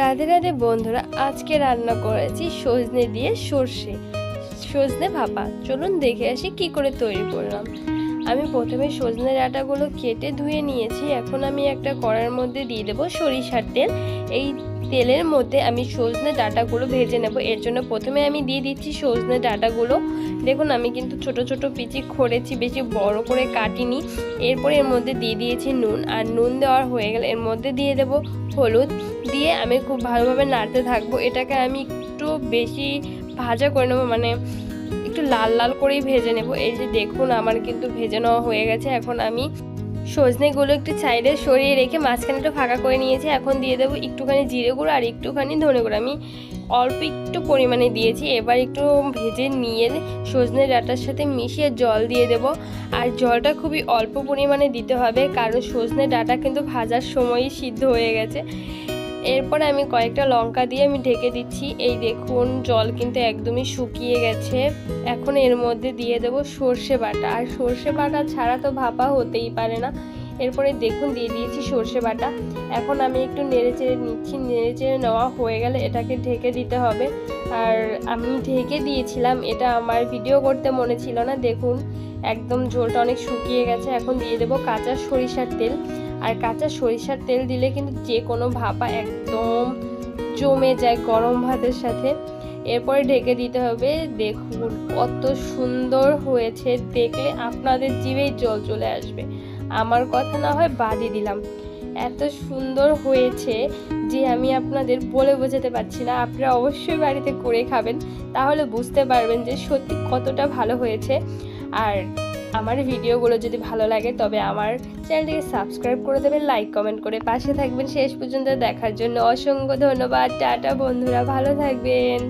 রাধে রাধে বন্ধুরা, আজকে রান্না করেছি সজনে দিয়ে সর্ষে, সজনে ভাপা। চলুন দেখে আসি কি করে তৈরি করলাম। আমি প্রথমে সজনের আটাগুলো কেটে ধুয়ে নিয়েছি। এখন আমি একটা কড়ার মধ্যে দিয়ে দেবো সরিষার তেল। এই তেলের মধ্যে আমি সজনে ডাঁটাগুলো ভেজে নেব। এর জন্য প্রথমে আমি দিয়ে দিচ্ছি সজনে ডাঁটাগুলো। দেখুন, আমি কিন্তু ছোট ছোট পিচি খড়েছি, বেশি বড় করে কাটিনি। এরপর এর মধ্যে দিয়ে দিয়েছি নুন। আর নুন দেওয়ার হয়ে গেলে এর মধ্যে দিয়ে দেবো হলুদ। দিয়ে আমি খুব ভালোভাবে নাড়তে থাকব। এটাকে আমি একটু বেশি ভাজা করে নেব মানে একটু লাল লাল করেই ভেজে নেব। এই যে দেখুন, আমার কিন্তু ভেজে নেওয়া হয়ে গেছে। এখন আমি সজনেগুলো একটু সাইডে সরিয়ে রেখে মাঝখানে একটু ফাঁকা করে নিয়েছি। এখন দিয়ে দেবো একটুখানি জিরে গুঁড়ো আর একটুখানি ধনে গুঁড়ো। আমি অল্প একটু পরিমাণে দিয়েছি। এবার একটু ভেজে নিয়ে সজনে ডাটার সাথে মিশিয়ে জল দিয়ে দেব। আর জলটা খুবই অল্প পরিমাণে দিতে হবে, কারণ সজনে ডাটা কিন্তু ভাজার সময়ই সিদ্ধ হয়ে গেছে। এরপর আমি কয়েকটা লঙ্কা দিয়ে আমি ঢেকে দিচ্ছি। এই দেখুন, জল কিন্তু একদমই শুকিয়ে গেছে। এখন এর মধ্যে দিয়ে দেবো সর্ষে বাটা। আর সর্ষে বাটা ছাড়া তো ভাপা হতেই পারে না। এরপরে দেখুন, দিয়ে দিয়েছি সর্ষে বাটা। এখন আমি একটু নেড়ে চেড়ে নিচ্ছি। নেড়ে চেড়ে নেওয়া হয়ে গেলে এটাকে ঢেকে দিতে হবে। আর আমি ঢেকে দিয়েছিলাম, এটা আমার ভিডিও করতে মনে ছিল না। দেখুন, একদম ঝোলটা অনেক শুকিয়ে গেছে। এখন দিয়ে দেবো কাঁচা সরিষার তেল। আর কাঁচা সরিষার তেল দিলে কিন্তু যে কোনো ভাপা একদম জমে যায় গরম ভাতের সাথে। এরপরে ঢেকে দিতে হবে, দেখুন কত সুন্দর হয়েছে। দেখলে আপনাদের জিভেই জল চলে আসবে। আমার কথা না হয় বাদই দিলাম। এত সুন্দর হয়েছে যে আমি আপনাদের বলে বোঝাতে পারছি না। আপনারা অবশ্যই বাড়িতে করে খাবেন, তাহলে বুঝতে পারবেন যে সত্যি কতটা ভালো হয়েছে। আর আমার ভিডিওগুলো যদি ভালো লাগে, তবে আমার চ্যানেলটিকে সাবস্ক্রাইব করে দেবেন, লাইক, কমেন্ট করে পাশে থাকবেন। শেষ পর্যন্ত দেখার জন্য অসংখ্য ধন্যবাদ। টাটা বন্ধুরা, ভালো থাকবেন।